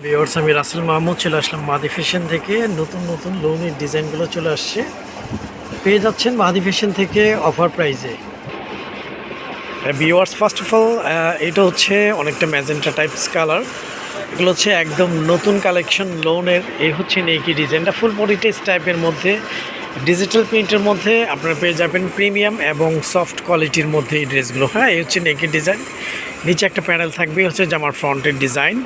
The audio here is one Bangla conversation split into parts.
ভিওর্স আমি রাসেল মাহমুদ, চলে আসলাম মাদি ফ্যাশন থেকে। নতুন নতুন লোনের ডিজাইনগুলো চলে আসছে। পেয়ে যাচ্ছেন মাদি ফ্যাশন থেকে অফার প্রাইজে ভিওয়ার্স ফার্স্ট অফ অল এটা হচ্ছে অনেকটা ম্যাজেন্টা টাইপস কালার এগুলো হচ্ছে একদম নতুন কালেকশন লোনের। এই হচ্ছে নেকি ডিজাইনটা ফুল বডি টেস্ট টাইপের মধ্যে। ডিজিটাল প্রিন্টের মধ্যে আপনারা পেয়ে যাবেন প্রিমিয়াম এবং সফট কোয়ালিটির মধ্যে এই ড্রেসগুলো হ্যাঁ এই হচ্ছে নেকি ডিজাইন নিচে একটা প্যানেল থাকবে হচ্ছে জামার ফ্রন্টের ডিজাইন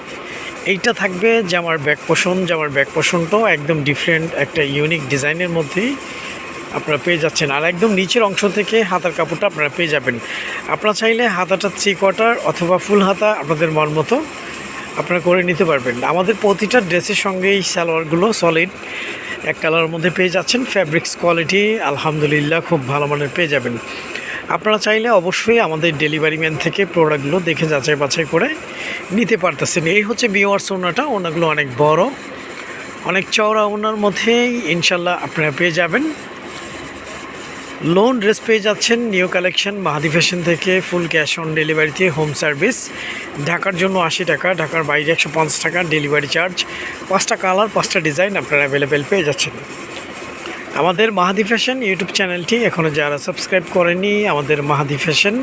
এইটা থাকবে জামার ব্যাক পোষণ জামার ব্যাক পোষণটাও একদম ডিফারেন্ট একটা ইউনিক ডিজাইনের মধ্যেই আপনারা পেয়ে যাচ্ছেন। আর একদম নিচের অংশ থেকে হাতার কাপড়টা আপনারা পেয়ে যাবেন। আপনারা চাইলে হাতাটা থ্রি কোয়ার্টার অথবা ফুল হাতা আপনাদের মন মতো আপনারা করে নিতে পারবেন। আমাদের প্রতিটা ড্রেসের সঙ্গে এই সালোয়ারগুলো সলিড এক কালারের মধ্যে পেয়ে যাচ্ছেন। ফ্যাব্রিক্স কোয়ালিটি আলহামদুলিল্লাহ, খুব ভালো মানের পেয়ে যাবেন। আপনারা চাইলে অবশ্যই আমাদের ডেলিভারি ম্যান থেকে প্রোডাক্টগুলো দেখে যাচাই বাছাই করে নিতে পারতেছেন। এই হচ্ছে বিওয়ার্স ওনাটা, ওনাগুলো অনেক বড়। অনেক চওড়া ওনার মধ্যেই ইনশাল্লাহ আপনারা পেয়ে যাবেন। লোন ড্রেস পেয়ে যাচ্ছেন নিউ কালেকশন মাহাদি ফ্যাশন থেকে ফুল ক্যাশ অন ডেলিভারিতে হোম সার্ভিস ঢাকার জন্য আশি টাকা, ঢাকার বাইরে একশো পঞ্চাশ টাকা ডেলিভারি চার্জ পাঁচটা কালার পাঁচটা ডিজাইন আপনারা অ্যাভেলেবেল পেয়ে যাচ্ছেন। আমাদের মাহাদি ফ্যাশন ইউটিউব চ্যানেলটি এখনও যারা সাবস্ক্রাইব করেনি, আমাদের মাহাদি ফ্যাশন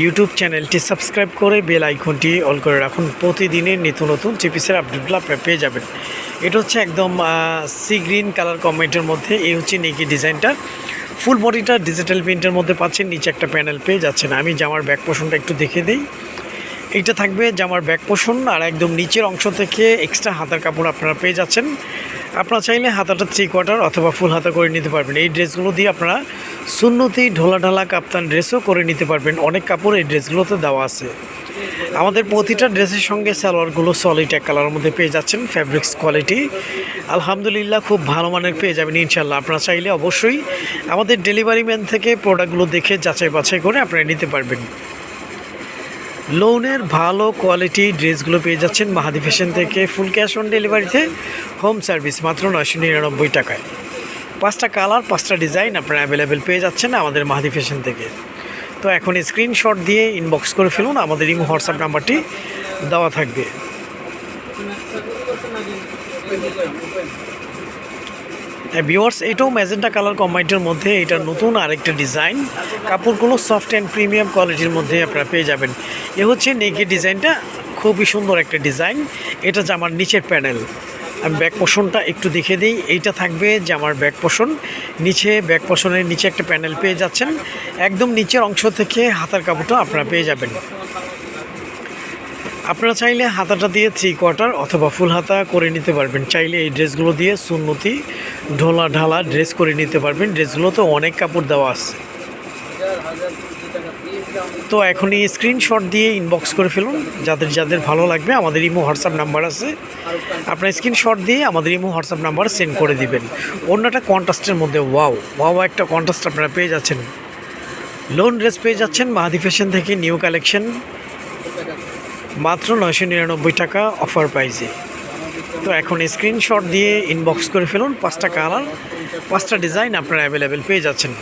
ইউটিউব চ্যানেলটি সাবস্ক্রাইব করে বেল আইকনটি অল করে রাখুন। প্রতিদিনের নিত্য নতুন চিপিসের আপডেটগুলো আপনারা পেয়ে যাবেন। এটা হচ্ছে একদম সি গ্রিন কালার কমেন্টের মধ্যে, এই হচ্ছে নেকি ডিজাইনটা ফুল বডিটা ডিজিটাল প্রিন্টের মধ্যে পাচ্ছেন, নিচে একটা প্যানেল পেয়ে যাচ্ছেন। আমি জামার ব্যাক পোষণটা একটু দেখে দিই। এইটা থাকবে জামার ব্যাক পোষণ আর একদম নিচের অংশ থেকে এক্সট্রা হাতার কাপড় আপনারা পেয়ে যাচ্ছেন। আপনারা চাইলে হাতাটা থ্রি কোয়ার্টার অথবা ফুল হাতা করে নিতে পারবেন। এই ড্রেসগুলো দিয়ে আপনারা সুন্নতি ঢোলা ঢালা কাপ্তান ড্রেসও করে নিতে পারবেন। অনেক কাপড় এই ড্রেসগুলোতে দেওয়া আছে। আমাদের প্রতিটা ড্রেসের সঙ্গে সালোয়ারগুলো সলিড এক কালারের মধ্যে পেয়ে যাচ্ছেন ফ্যাব্রিক্স কোয়ালিটি আলহামদুলিল্লাহ খুব ভালো মানের পেয়ে যাবেন ইনশাল্লাহ আপনারা চাইলে অবশ্যই আমাদের ডেলিভারি ম্যান থেকে প্রোডাক্টগুলো দেখে যাচাই বাছাই করে আপনারা নিতে পারবেন। লোনের ভালো কোয়ালিটি ড্রেসগুলো পেয়ে যাচ্ছেন মাহাদি ফ্যাশন থেকে ফুল ক্যাশ অন ডেলিভারিতে, হোম সার্ভিস মাত্র নয়শো নিরানব্বই টাকায়। পাঁচটা কালার, পাঁচটা ডিজাইন আপনারা অ্যাভেলেবেল পেয়ে যাচ্ছেন আমাদের মাহাদি ফ্যাশন থেকে। তো এখন স্ক্রিনশট দিয়ে ইনবক্স করে ফেলুন, আমাদের ইমো, হোয়াটসঅ্যাপ নাম্বারটি দেওয়া থাকবে। ভিওয়ার্স এটাও ম্যাজেন্টা কালার কম্বাইন্ডের মধ্যে, এটা নতুন আরেকটা ডিজাইন। কাপড়গুলো সফট অ্যান্ড প্রিমিয়াম কোয়ালিটির মধ্যে আপনারা পেয়ে যাবেন। এ হচ্ছে নেকের ডিজাইনটা। খুবই সুন্দর একটা ডিজাইন। এটা জামার নিচের প্যানেল। আমি ব্যাক পোষণটা একটু দেখে দিই। এইটা থাকবে জামার ব্যাক পোষণ। নিচে ব্যাক পোষণের নিচে একটা প্যানেল পেয়ে যাচ্ছেন। একদম নিচের অংশ থেকে হাতার কাপড়টা আপনারা পেয়ে যাবেন। আপনারা চাইলে হাতাটা দিয়ে থ্রি কোয়ার্টার অথবা ফুল হাতা করে নিতে পারবেন। চাইলে এই ড্রেসগুলো দিয়ে সুন্নতি, ঢোলা ঢালা ড্রেস করে নিতে পারবেন। ড্রেসগুলোতে অনেক কাপড় দেওয়া আছে। তো এখনই স্ক্রিনশট দিয়ে ইনবক্স করে ফেলুন। যাদের যাদের ভালো লাগবে, আমাদের ইমো হোয়াটসঅ্যাপ নাম্বার আছে। আপনার স্ক্রিনশট দিয়ে আমাদের ইমো হোয়াটসঅ্যাপ নাম্বার সেন্ড করে দিবেন। অন্যটা কন্ট্রাস্টের মধ্যে ওয়াও ওয়াও একটা কন্ট্রাস্ট আপনারা পেয়ে যাচ্ছেন। লোন ড্রেস পেয়ে যাচ্ছেন মাহাদি ফ্যাশন থেকে নিউ কালেকশন মাত্র নয়শো নিরানব্বই টাকা অফার প্রাইজে তো এখন স্ক্রিনশট দিয়ে ইনবক্স করে ফেলুন। পাঁচটা কালার পাঁচটা ডিজাইন আপনারা অ্যাভেলেবেল পেয়ে যাচ্ছেন।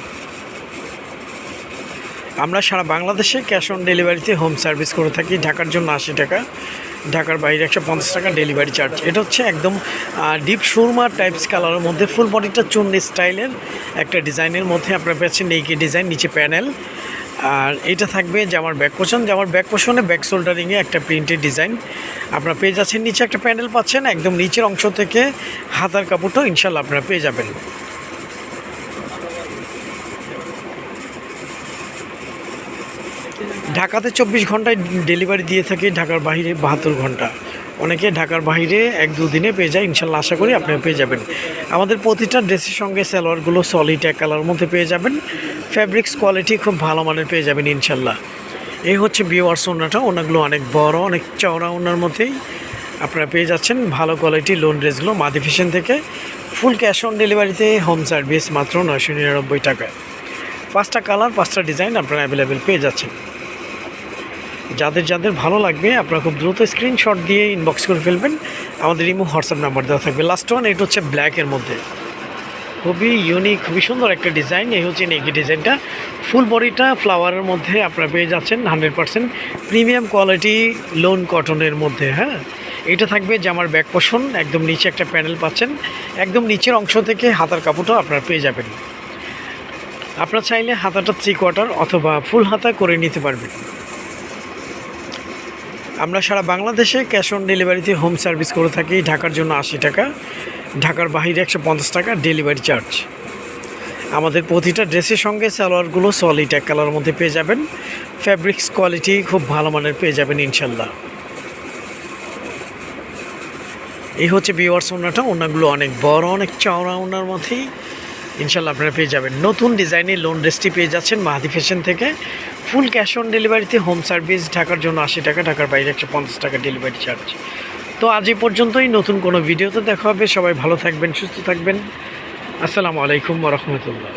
আমরা সারা বাংলাদেশে ক্যাশ অন ডেলিভারিতে হোম সার্ভিস করে থাকি। ঢাকার জন্য আশি টাকা, ঢাকার বাইরে একশো পঞ্চাশ টাকা ডেলিভারি চার্জ। এটা হচ্ছে একদম ডিপ সুরমা টাইপস কালারের মধ্যে। ফুল বডিটা চুন্নি স্টাইলের একটা ডিজাইনের মধ্যে। আপনার পেয়েছেন নেইকি ডিজাইন নিচে প্যানেল আর এটা থাকবে জামার ব্যাক পোষণ জামার ব্যাক পোষণে ব্যাক শোল্ডারিংয়ে একটা প্রিন্টের ডিজাইন আপনারা পেয়ে যাচ্ছেন, নিচে একটা প্যানেল পাচ্ছেন। একদম নিচের অংশ থেকে হাতার কাপড়টাও ইনশাল্লাহ আপনারা পেয়ে যাবেন। ঢাকাতে চব্বিশ ঘন্টায় ডেলিভারি দিয়ে থাকি ঢাকার বাইরে বাহাত্তর ঘণ্টা। অনেকে ঢাকার বাইরে এক দুদিনে পেয়ে যায়, ইনশাল্লাহ আশা করি আপনারা পেয়ে যাবেন। আমাদের প্রতিটা ড্রেসের সঙ্গে সালোয়ারগুলো সলিড এক কালার মধ্যে পেয়ে যাবেন। ফ্যাব্রিক্স কোয়ালিটি খুব ভালো মানের পেয়ে যাবেন, ইনশাল্লাহ। এই হচ্ছে বিওয়ার্স ওনাটা, ওনাগুলো অনেক বড়, অনেক চওড়া ওনার মধ্যেই আপনারা পেয়ে যাচ্ছেন। ভালো কোয়ালিটি লোন ড্রেসগুলো মাদি ফ্যাশন থেকে। ফুল ক্যাশ অন ডেলিভারিতে হোম সার্ভিস মাত্র নয়শো নিরানব্বই টাকায়। পাঁচটা কালার পাঁচটা ডিজাইন আপনারা অ্যাভেলেবেল পেয়ে যাচ্ছেন। যাদের যাদের ভালো লাগবে, আপনারা খুব দ্রুত স্ক্রিনশট দিয়ে ইনবক্স করে ফেলবেন। আমাদের ইমো হোয়াটসঅ্যাপ নাম্বার দেওয়া থাকবে। লাস্ট ওয়ান এটা হচ্ছে ব্ল্যাকের মধ্যে। খুবই ইউনিক খুবই সুন্দর একটা ডিজাইন এই হচ্ছে নেকি ডিজাইনটা ফুল বডিটা ফ্লাওয়ারের মধ্যে আপনারা পেয়ে যাচ্ছেন hundred percent premium quality lawn কটনের মধ্যে হ্যাঁ? এটা থাকবে জামার ব্যাক পোষণ একদম নিচে একটা প্যানেল পাচ্ছেন। একদম নিচের অংশ থেকে হাতার কাপড়টাও আপনারা পেয়ে যাবেন। আপনারা চাইলে হাতাটা থ্রি কোয়ার্টার অথবা ফুল হাতা করে নিতে পারবেন। আমরা সারা বাংলাদেশে ক্যাশ অন ডেলিভারিতে হোম সার্ভিস করে থাকি ঢাকার জন্য আশি টাকা, ঢাকার বাহিরে একশো পঞ্চাশ টাকা ডেলিভারি চার্জ। আমাদের প্রতিটা ড্রেসের সঙ্গে সালোয়ারগুলো সলিড এক কালার মধ্যে পেয়ে যাবেন। ফ্যাব্রিক্স কোয়ালিটি খুব ভালো মানের পেয়ে যাবেন ইনশাল্লাহ। এই হচ্ছে বিওয়ার্স ওনাটা, ওনাগুলো অনেক বড়, অনেক চওড়া ওনার মধ্যেই। ইনশাল্লাহ আপনারা পেয়ে যাবেন। নতুন ডিজাইনের লোন ড্রেসটি পেয়ে যাচ্ছেন মাহাদি ফ্যাশন থেকে। ফুল ক্যাশ অন ডেলিভারিতে হোম সার্ভিস, ঢাকার জন্য আশি টাকা, ঢাকার বাইরে একশো পঞ্চাশ টাকা ডেলিভারি চার্জ। তো আজ এই পর্যন্তই, নতুন কোনো ভিডিওতে দেখা হবে। সবাই ভালো থাকবেন, সুস্থ থাকবেন। আসসালামু আলাইকুম রহমতুল্লাহ।